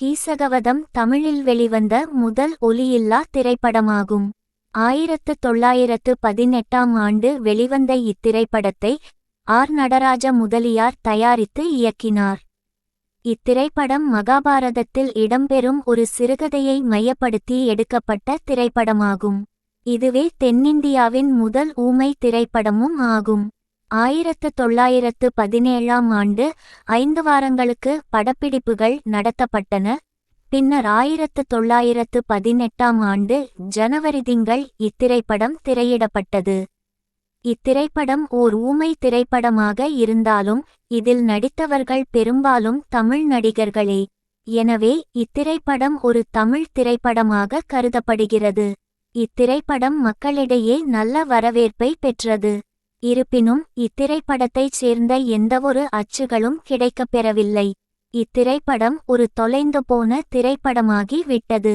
கீசகவதம் தமிழில் வெளிவந்த முதல் ஒலியில்லா திரைப்படமாகும். ஆயிரத்து தொள்ளாயிரத்து பதினெட்டாம் ஆண்டு வெளிவந்த இத்திரைப்படத்தை ஆர். நடராஜ முதலியார் தயாரித்து இயக்கினார். இத்திரைப்படம் மகாபாரதத்தில் இடம்பெறும் ஒரு சிறுகதையை மையப்படுத்தி எடுக்கப்பட்ட திரைப்படமாகும். இதுவே தென்னிந்தியாவின் முதல் ஊமை திரைப்படமும் ஆகும். ஆயிரத்து தொள்ளாயிரத்து பதினேழாம் ஆண்டு ஐந்து வாரங்களுக்கு படப்பிடிப்புகள் நடத்தப்பட்டன. பின்னர் ஆயிரத்து தொள்ளாயிரத்து பதினெட்டாம் ஆண்டு ஜனவரி திங்கள் இத்திரைப்படம் திரையிடப்பட்டது. இத்திரைப்படம் ஓர் ஊமை திரைப்படமாக இருந்தாலும் இதில் நடித்தவர்கள் பெரும்பாலும் தமிழ் நடிகர்களே. எனவே இத்திரைப்படம் ஒரு தமிழ் திரைப்படமாக கருதப்படுகிறது. இத்திரைப்படம் மக்களிடையே நல்ல வரவேற்பை பெற்றது. இருப்பினும் இத்திரைப்படத்தைச் சேர்ந்த எந்தவொரு அச்சுகளும் கிடைக்கப்பெறவில்லை இத்திரைப்படம் ஒரு தொலைந்து போன திரைப்படமாகி விட்டது.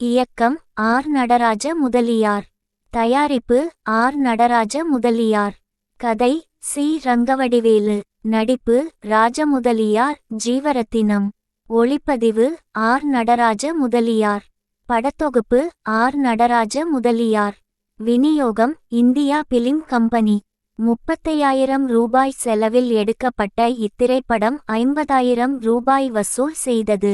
இயக்கம் ஆர். நடராஜ முதலியார். தயாரிப்பு ஆர். நடராஜ முதலியார். கதை சி. ரங்கவடிவேலு. நடிப்பு ராஜமுதலியார் ஜீவரத்தினம். ஒளிப்பதிவு ஆர். நடராஜ முதலியார். படத்தொகுப்பு ஆர். நடராஜ முதலியார். விநியோகம் இந்தியா பிலிம் கம்பெனி. முப்பத்தையாயிரம் ரூபாய் செலவில் எடுக்கப்பட்ட இத்திரைப்படம் ஐம்பதாயிரம் ரூபாய் வசூல் செய்தது.